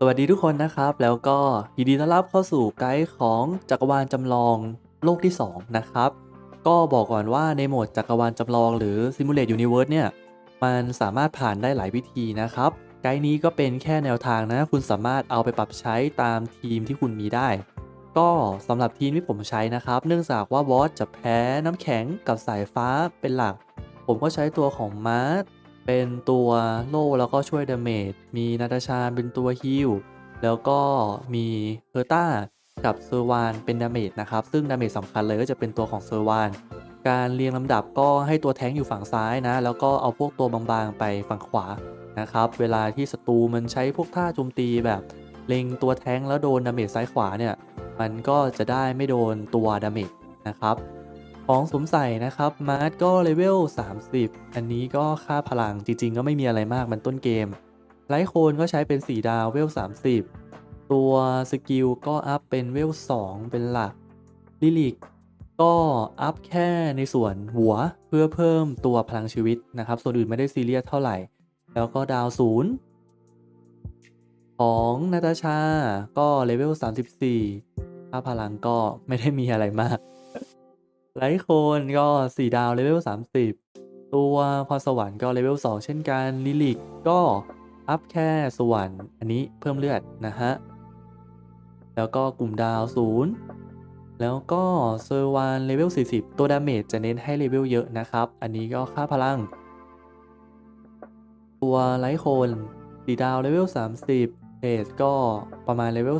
สวัสดีทุกคนนะครับ แล้วก็ยินดีต้อนรับเข้าสู่ไกด์ของจักรวาลจำลองโลกที่ 2 นะครับ ก็บอกก่อนว่าในโหมดจักรวาลจำลองหรือ Simulate Universe เนี่ย มันสามารถผ่านได้หลายวิธีนะครับ ไกด์นี้ก็เป็นแค่แนวทางนะ คุณสามารถเอาไปปรับใช้ตามทีมที่คุณมีได้ ก็สำหรับทีมที่ผมใช้นะครับ เนื่องจากว่าบอสจะแพ้น้ำแข็งกับสายฟ้าเป็นหลัก ผมก็ใช้ตัวของมาร์ เป็นตัวโล่แล้วก็ช่วยดาเมจ มีนาตาชาเป็นตัวฮิลแล้วก็มีเฮอร์ต้ากับเซอร์วานเป็นดาเมจนะครับ ซึ่งดาเมจสำคัญเลยก็จะเป็นตัวของเซอร์วานการเรียงลำดับก็ให้ตัวแท้งอยู่ฝั่งซ้ายนะ แล้วก็เอาพวกตัวบางๆไปฝั่งขวานะครับ เวลาที่ศัตรูมันใช้พวกท่าโจมตีแบบ เล็งตัวแท้งแล้วโดนดาเมจซ้ายขวาเนี่ย มันก็จะได้ไม่โดนตัวดาเมจนะครับ ของสวมใส่นะครับมาร์ทก็เลเวล 30 อันนี้ก็ค่าพลังจริง ๆ ก็ไม่มีอะไรมากมันต้นเกมไลท์โคนก็ใช้เป็น 4 ดาวเวล 30 ตัวสกิลก็อัพเป็นเวล 2 เป็นหลักลิลิกก็อัพแค่ในส่วนหัวเพื่อเพิ่มตัวพลังชีวิตนะครับ ส่วนอื่นไม่ได้ซีเรียสเท่าไหร่ แล้วก็ดาวศูนย์ของนาตาชา ก็เลเวล 34 ค่าพลังก็ไม่ได้มีอะไรมาก ไลท์โคนก็ 4 ดาวเลเวล 30 ตัวพรสวรรค์ก็เลเวล 2 เช่นกันลิลิกก็อัพแค่สวรรค์อันนี้เพิ่มเลือดนะฮะ แล้วก็กลุ่มดาว 0 แล้วก็เซอร์วานเลเวล 40 ตัวดาเมจจะเน้นให้เลเวลเยอะนะครับ อันนี้ก็ค่าพลัง ตัวไลท์โคนสีดาวเลเวล 30เอสก็ประมาณเลเวล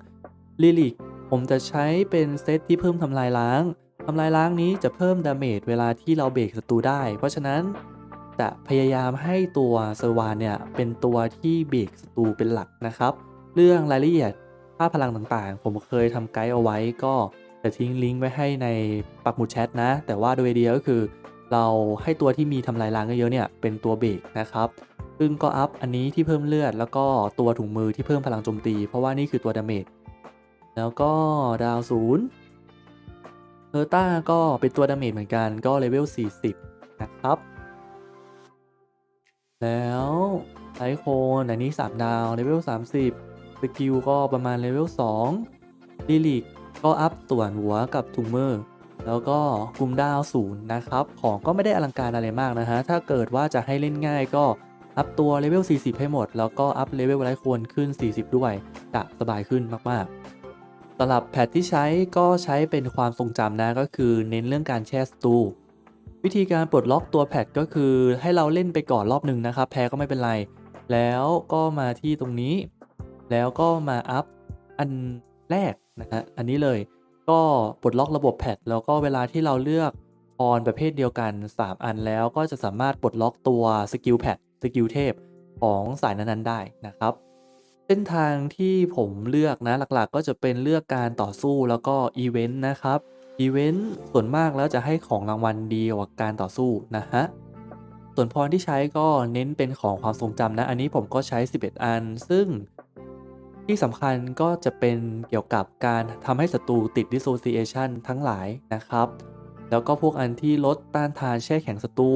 2ลิลิกผมจะใช้เป็นเซตที่เพิ่มทำลายล้าง ทำลายล้างนี้จะเพิ่มดาเมจเวลาที่เราเบรกศัตรูได้ เพราะฉะนั้นจะพยายามให้ตัวเซอร์วานเนี่ยเป็นตัวที่เบรกศัตรูเป็นหลักนะครับ เรื่องรายละเอียดค่าพลังต่างๆ ผมเคยทำไกด์เอาไว้ก็จะทิ้งลิงก์ไว้ให้ในปักหมุดแชทนะ แต่ว่าโดยเดียวก็คือ เราให้ตัวที่มีทำลายล้างเยอะๆเนี่ยเป็นตัวเบรกนะครับซึ่งก็อัพอันนี้ที่เพิ่มเลือดแล้วก็ตัวถุงมือที่เพิ่มพลังโจมตี เพราะว่านี่คือตัวดาเมจแล้วก็ดาวศูนย์ เฮอร์ต้าก็เป็นตัวดาเมจเหมือนกันก็เลเวล 40 นะครับ แล้วไลโคนอันนี้ 3 ดาวเลเวล 30 สกิลก็ประมาณเลเวล 2 ลิลิกก็อัพส่วนหัวกับถุงมือแล้วก็กลุ่มดาวศูนย์นะครับ ของก็ไม่ได้อลังการอะไรมากนะฮะ ถ้าเกิดว่าจะให้เล่นง่ายก็อัพตัวเลเวล 40 ให้หมด แล้วก็อัพเลเวลไลโคนขึ้น 40 ด้วย จะสบายขึ้นมาก ๆ สำหรับแพทที่ใช้ก็ใช้เป็นความทรงจำนะก็คือเน้นเรื่องการแช่สตู วิธีการปลดล็อกตัวแพทก็คือให้เราเล่นไปก่อนรอบหนึ่งนะครับ แพ้ก็ไม่เป็นไร แล้วก็มาที่ตรงนี้ แล้วก็มาอัพอันแรกนะฮะอันนี้เลยก็ปลดล็อกระบบแพทแล้วก็เวลาที่เราเลือกพรประเภทเดียวกัน 3 อันแล้วก็จะสามารถปลดล็อกตัวสกิลแพทสกิลเทพของสายนั้นๆได้นะครับ เส้นทางที่ผมเลือกนะหลักๆ ก็จะเป็นเลือกการต่อสู้แล้วก็อีเวนต์นะครับอีเวนต์ส่วนมากแล้วจะให้ของรางวัลดีกว่าการต่อสู้นะฮะส่วนพรที่ใช้ก็เน้นเป็นของความทรงจำนะ อันนี้ผมก็ใช้ 11 อัน ซึ่งที่สำคัญก็จะเป็นเกี่ยวกับการทำให้ศัตรูติด dissociation ทั้งหลายนะครับ แล้วก็พวกอันที่ลดต้านทานแช่แข็งศัตรู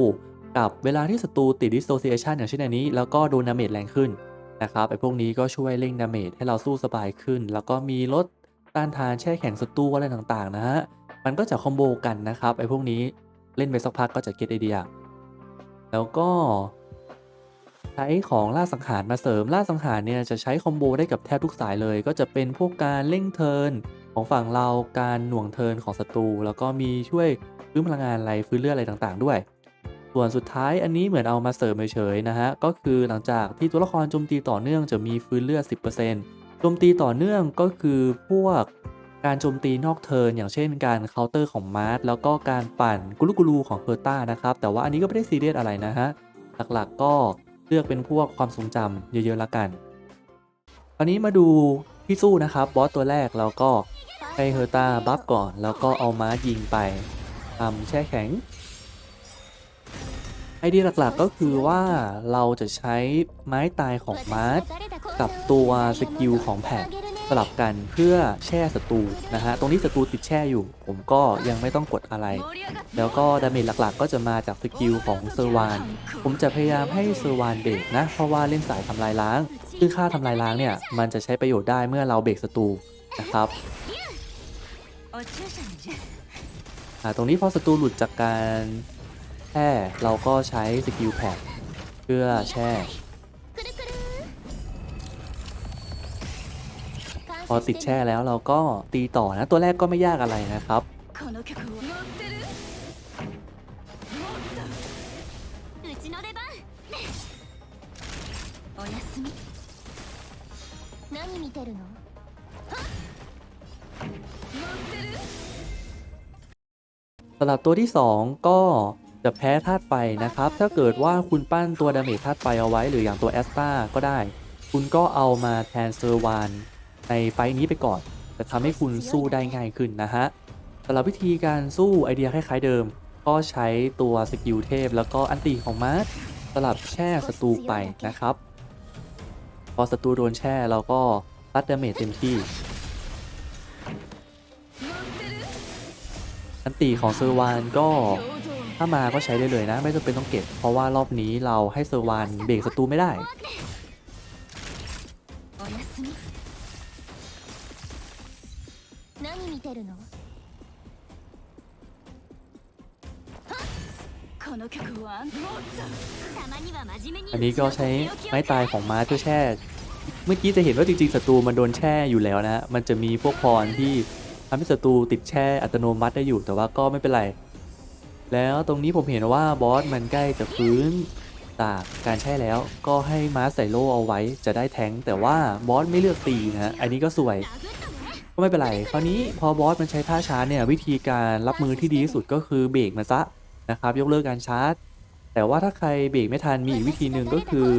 กับเวลาที่ศัตรูติด dissociation อย่างเช่นอันนี้ แล้วก็โดนดาเมจแรงขึ้น นะครับไอ้พวกนี้ก็ช่วยเร่งดาเมจให้เราสู้สบายขึ้น แล้วก็มีลดต้านทานแช่แข็งศัตรูอะไรต่างๆ นะฮะมันก็จะคอมโบกันนะครับไอ้พวกนี้เล่นไปสักพักก็จะเก็ตไอเดีย แล้วก็ ใช้ของล่าสังหารมาเสริมล่าสังหารเนี่ยจะใช้คอมโบได้กับแทบทุกสายเลย ก็จะเป็นพวกการเร่งเทินของฝั่งเราการหน่วงเทินของศัตรูแล้วก็มีช่วยฟื้นพลังงานอะไรฟื้นเลือดอะไรต่างๆ ด้วย ส่วนสุดท้ายอันนี้เหมือนเอามาเสริมเฉยๆนะฮะ ก็คือหลังจากที่ตัวละครโจมตีต่อเนื่องจะมีฟื้นเลือด 10%โจมตีต่อเนื่องก็คือพวกการโจมตีนอกเทิร์นอย่างเช่นการเคาน์เตอร์ของมาร์ทแล้วก็การปั่นกุลูกุลูของเพอร์ต้านะครับ แต่ว่าอันนี้ก็ไม่ได้ซีเรียสอะไรนะฮะ หลักๆก็เลือกเป็นพวกความทรงจำเยอะๆละกันคราวนี้มาดูที่สู้นะครับบอสตัวแรกเราก็ให้เฮอร์ต้าบัฟก่อน แล้วก็เอาม้ายิงไปทำแช่แข็ง ไอเดียหลักๆก็คือว่าเราจะใช้ไม้ตายของมาร์ทกับตัวสกิลของแพทสลับกันเพื่อแช่ศัตรูนะฮะ ตรงนี้ศัตรูติดแช่อยู่ ผมก็ยังไม่ต้องกดอะไร แล้วก็ดาเมจหลักๆ ก็จะมาจากสกิลของเซอร์วาน ผมจะพยายามให้เซอร์วานเบรกนะ เพราะว่าเล่นสายทำลายล้าง ซึ่งค่าทำลายล้างเนี่ย มันจะใช้ประโยชน์ได้เมื่อเราเบรกศัตรูนะครับตรงนี้พอศัตรูหลุดจากการ แช่เราก็ใช้สกิลแพดเพื่อแช่ พอติดแช่แล้วเราก็ตีต่อนะ ตัวแรกก็ไม่ยากอะไรนะครับ สำหรับตัวที่ 2 ก็ จะแพ้ธาตุไฟนะครับ ถ้าเกิดว่าคุณปั้นตัวดาเมจธาตุไฟเอาไว้ หรืออย่างตัวแอสตาก็ได้ คุณก็เอามาแทนเซอร์วานในไฟท์นี้ไปก่อน จะทำให้คุณสู้ได้ง่ายขึ้นนะฮะสำหรับวิธีการสู้ไอเดียคล้ายๆเดิม ก็ใช้ตัวสกิลเทพ แล้วก็อันติของมาร์สสลับแช่ศัตรูไปนะครับ พอศัตรูโดนแช่เราก็ตัดดาเมจเต็มที่อันติของเซอร์วานก็ ถ้ามาก็ใช้ได้เลยนะ ไม่จำเป็นต้องเก็บ เพราะว่ารอบนี้เราให้เซอร์วานเบรกศัตรูไม่ได้ อันนี้ก็ใช้ไม้ตายของม้าเพื่อแช่ เมื่อกี้จะเห็นว่าจริงๆศัตรูมันโดนแช่อยู่แล้วนะ มันจะมีพวกพรที่ทำให้ศัตรูติดแช่อัตโนมัติได้อยู่ แต่ว่าก็ไม่เป็นไร แล้วตรงนี้ผมเห็นว่าบอสมันใกล้จะฟื้นจากการแช่แล้ว ก็ให้ม้าใส่โล่เอาไว้จะได้แทงแต่ว่าบอสไม่เลือกตีนะฮะอันนี้ก็สวย ก็ไม่เป็นไร คราวนี้พอบอสมันใช้ท่าชาร์จเนี่ยวิธีการรับมือที่ดีที่สุดก็คือเบรกมันซะนะครับยกเลิกการชาร์จ แต่ว่าถ้าใครเบรกไม่ทันมีอีกวิธีหนึ่งก็คือ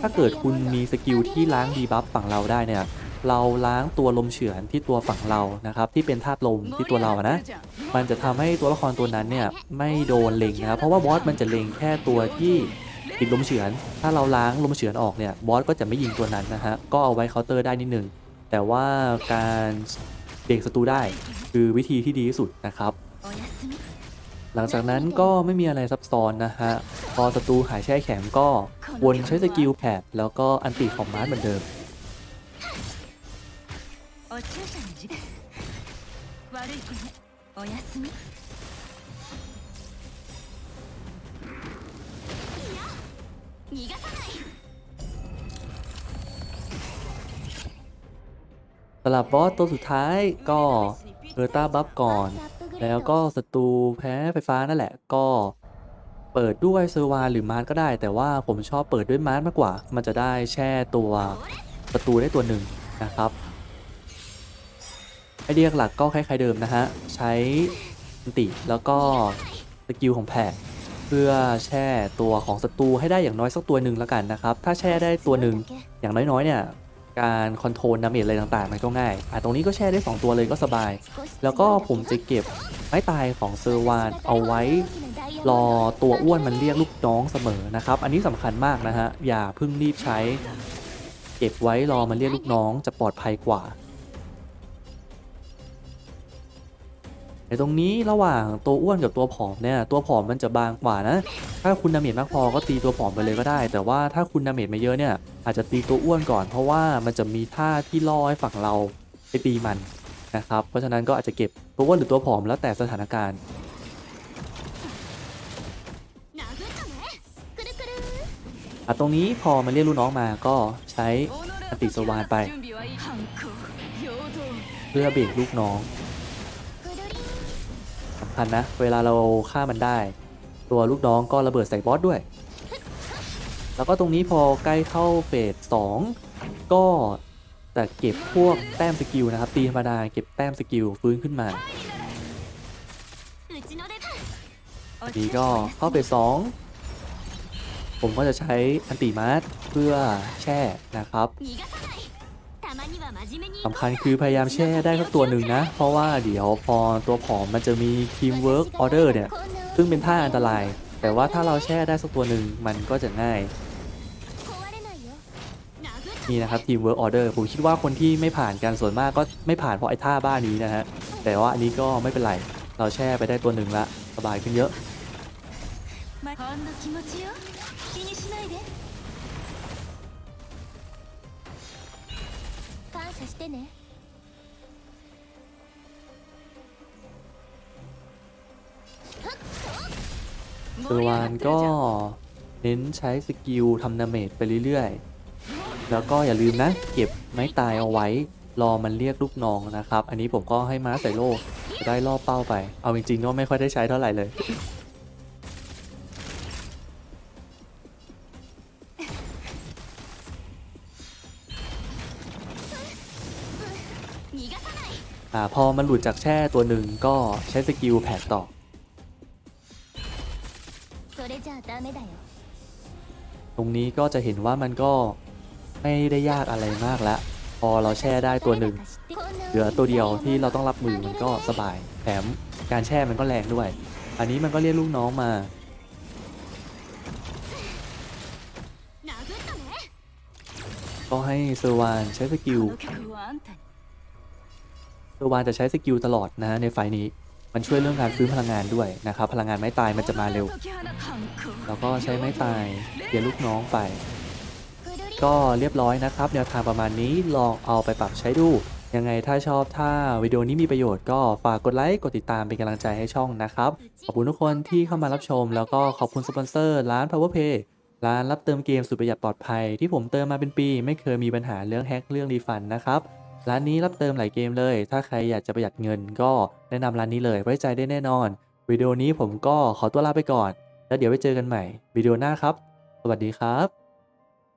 ถ้าเกิดคุณมีสกิลที่ล้างดีบัฟฝั่งเราได้เนี่ย เราล้างตัวลมเฉือนที่ตัวฝั่งเรานะครับ ที่เป็นธาตุลมที่ตัวเรานะ มันจะทำให้ตัวละครตัวนั้นเนี่ยไม่โดนเล็งนะครับ เพราะว่าบอสมันจะเล็งแค่ตัวที่ติดลมเฉือน ถ้าเราล้างลมเฉือนออกเนี่ยบอสก็จะไม่ยิงตัวนั้นนะฮะ ก็เอาไว้เคาน์เตอร์ได้นิดหนึ่งแต่ว่าการเด็กศัตรูได้คือวิธีที่ดีที่สุดนะครับ หลังจากนั้นก็ไม่มีอะไรซับซ้อนนะฮะ พอศัตรูหายแช่แข็งก็วนใช้สกิลแผดแล้วก็อันติของมาร์เหมือนเดิม お注射にじゅ悪い子ねおやすみ逃がさない สำหรับบอสตัวสุดท้ายก็เออร์ต้าบัฟก่อน แล้วก็ศัตรูแพ้ไฟฟ้านั่นแหละ ก็เปิดด้วยเซอร์วานหรือมาร์สก็ได้ แต่ว่าผมชอบเปิดด้วยมาร์สมากกว่า มันจะได้แช่ตัวศัตรูได้ตัวหนึ่งนะครับ ไอเดียหลักก็คล้ายๆเดิมนะฮะ ใช้อันติแล้วก็สกิลของแพดเพื่อแช่ตัวของศัตรูให้ได้อย่างน้อยสักตัวหนึ่งแล้วกันนะครับ ถ้าแช่ได้ตัวหนึ่งอย่างน้อยๆ เนี่ยการคอนโทรลดาเมจอะไรต่างๆมันก็ง่ายอะตรงนี้ก็แช่ได้ 2 ตัวเลยก็สบาย แล้วก็ผมจะเก็บไม้ตายของเซอร์วานเอาไว้ รอตัวอ้วนมันเรียกลูกน้องเสมอนะครับ อันนี้สำคัญมากนะฮะ อย่าเพิ่งรีบใช้ เก็บไว้รอมันเรียกลูกน้องจะปลอดภัยกว่า ในตรงนี้ระหว่างตัวอ้วนกับตัวผอมเนี่ยตัวผอมมันจะบางกว่านะ ถ้าคุณดาเมจมากพอก็ตีตัวผอมไปเลยก็ได้ แต่ว่าถ้าคุณดาเมจมาเยอะเนี่ยอาจจะตีตัวอ้วนก่อน เพราะว่ามันจะมีท่าที่ล่อให้ฝั่งเราไปตีมันนะครับเพราะฉะนั้นก็อาจจะเก็บตัวอ้วนหรือตัวผอมแล้วแต่สถานการณ์อะตรงนี้พอมาเรียกลูกน้องมาก็ใช้อติสวานไป เพื่อเบรกลูกน้อง คันนะ เวลาเราฆ่ามันได้ ตัวลูกน้องก็ระเบิดใส่บอสด้วย แล้วก็ตรงนี้พอใกล้เข้าเฟสสองก็จะเก็บพวกแต้มสกิลนะครับ ตีธรรมดาเก็บแต้มสกิลฟื้นขึ้นมาดีก็เข้าเฟสสองผมก็จะใช้อันติมาร์เพื่อแช่นะครับ สำคัญคือพยายามแช่ได้สักตัวหนึ่งนะ เพราะว่าเดี๋ยวพอตัวผอมมันจะมีทีมเวิร์กออเดอร์เนี่ย ซึ่งเป็นท่าอันตราย แต่ว่าถ้าเราแช่ได้สักตัวหนึ่งมันก็จะง่าย นี่นะครับทีมเวิร์กออเดอร์ผมคิดว่าคนที่ไม่ผ่านกันส่วนมากก็ไม่ผ่านเพราะไอ้ท่าบ้านี้นะฮะ แต่ว่าอันนี้ก็ไม่เป็นไร เราแช่ไปได้ตัวหนึ่งละสบายขึ้นเยอะ さしてね เซอร์วานก็เน้นใช้สกิลทำดาเมจไปเรื่อยๆ แล้วก็อย่าลืมนะ เก็บไม้ตายเอาไว้ รอมันเรียกลูกน้องนะครับ อันนี้ผมก็ให้ม้าใส่โล่จะได้ล่อเป้าไป เอาจริงๆก็ไม่ค่อยได้ใช้เท่าไหร่เลย อพอมันหลุดจากแช่ตัวหนึ่งก็ใช้สกิลแผดต่อตรงนี้ก็จะเห็นว่ามันก็ไม่ได้ยากอะไรมากแล้ว พอเราแช่ได้ตัวหนึ่งเหลือตัวเดียวที่เราต้องรับมือมันก็สบายแถมการแช่มันก็แรงด้วย อันนี้มันก็เรียกลูกน้องมาก็ให้เซอร์วานใช้สกิล อร์วานจะใช้สกิลตลอดนะในไฟนี้ มันช่วยเรื่องการฟื้นพลังงานด้วยนะครับ พลังงานไม้ตายมันจะมาเร็ว แล้วก็ใช้ไม้ตายเปลี่ยนลูกน้องไป ก็เรียบร้อยนะครับ แนวทางประมาณนี้ลองเอาไปปรับใช้ดู ยังไงถ้าชอบถ้าวิดีโอนี้มีประโยชน์ก็ฝากกดไลค์กดติดตามเป็นกำลังใจให้ช่องนะครับ ขอบคุณทุกคนที่เข้ามารับชม แล้วก็ขอบคุณสปอนเซอร์ร้าน powerpay ร้านรับเติมเกมสุดประหยัดปลอดภัยที่ผมเติมมาเป็นปี ไม่เคยมีปัญหาเรื่องแฮกเรื่องรีฟันนะครับ ร้านนี้รับเติมหลายเกมเลย ถ้าใครอยากจะประหยัดเงินก็แนะนำร้านนี้เลยไว้ใจได้แน่นอน วิดีโอนี้ผมก็ขอตัวลาไปก่อน แล้วเดี๋ยวไปเจอกันใหม่วิดีโอหน้าครับ สวัสดีครับ